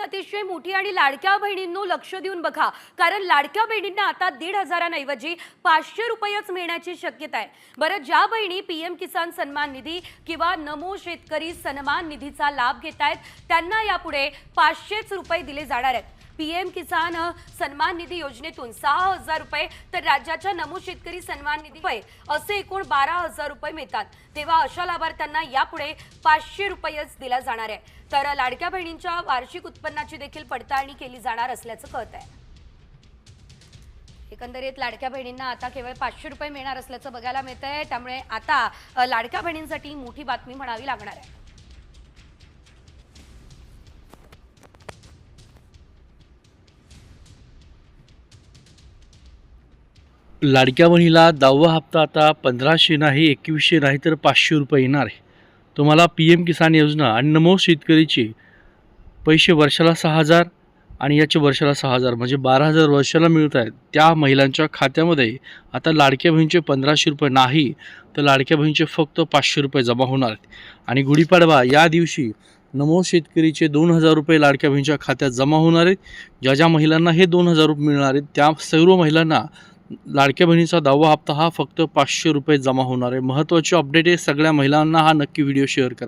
बातमी अतिशय मोठी आणि लाडक्या बहिणींनो लक्ष देऊन बघा. कारण लाडक्या बहिणींना आता दीड हजारांऐवजी पाचशे रुपयेच मिळण्याची शक्यता आहे. बरं ज्या बहिणी पीएम किसान सन्मान निधी किंवा नमो शेतकरी सन्मान निधीचा लाभ घेत आहेत त्यांना यापुढे पाचशेच रुपये दिले जाणार आहेत. पीएम किसान सन्मान निधी योजनेतून सहा हजार रुपये तर राज्याच्या नमो शेतकरी सन्मान निधी रुपये असे एकूण बारा हजार रुपये मिळतात. तेव्हा अशा लाभार्थ्यांना यापुढे पाचशे रुपयेच दिला जाणार आहे तर लाडक्या बहिणींच्या वार्षिक उत्पन्नाची देखील पडताळणी केली जाणार असल्याचं कळत आहे एकंदरीत लाडक्या बहिणींना आता केवळ पाचशे रुपये मिळणार असल्याचं बघायला मिळत आहे त्यामुळे आता लाडक्या बहिणींसाठी मोठी बातमी म्हणावी लागणार आहे. लाडक्या बहिणीला दहावा हप्ता आता पंधराशे नाही एकवीसशे नाही तर पाचशे रुपये येणार आहे. तुम्हाला पी एम किसान योजना आणि नमो शेतकरीचे पैसे वर्षाला सहा हजार आणि याचे वर्षाला सहा हजार म्हणजे बारा हजार वर्षाला मिळत आहेत. त्या महिलांच्या खात्यामध्ये आता लाडक्या बहिणीचे पंधराशे रुपये नाही तर लाडक्या बहिणीचे फक्त पाचशे रुपये जमा होणार आहेत. आणि गुढीपाडवा या दिवशी नमो शेतकरीचे दोन हजार रुपये लाडक्या बहिणीच्या खात्यात जमा होणार आहेत. ज्या ज्या महिलांना हे दोन हजार रुपये मिळणार आहेत त्या सर्व महिलांना लाडक्या बहिणीचा दहावा हप्ता हा फक्त पाचशे रुपये जमा होणार आहे. महत्त्वाची अपडेट आहे सगळ्या महिलांना हा नक्की व्हिडिओ शेअर करा.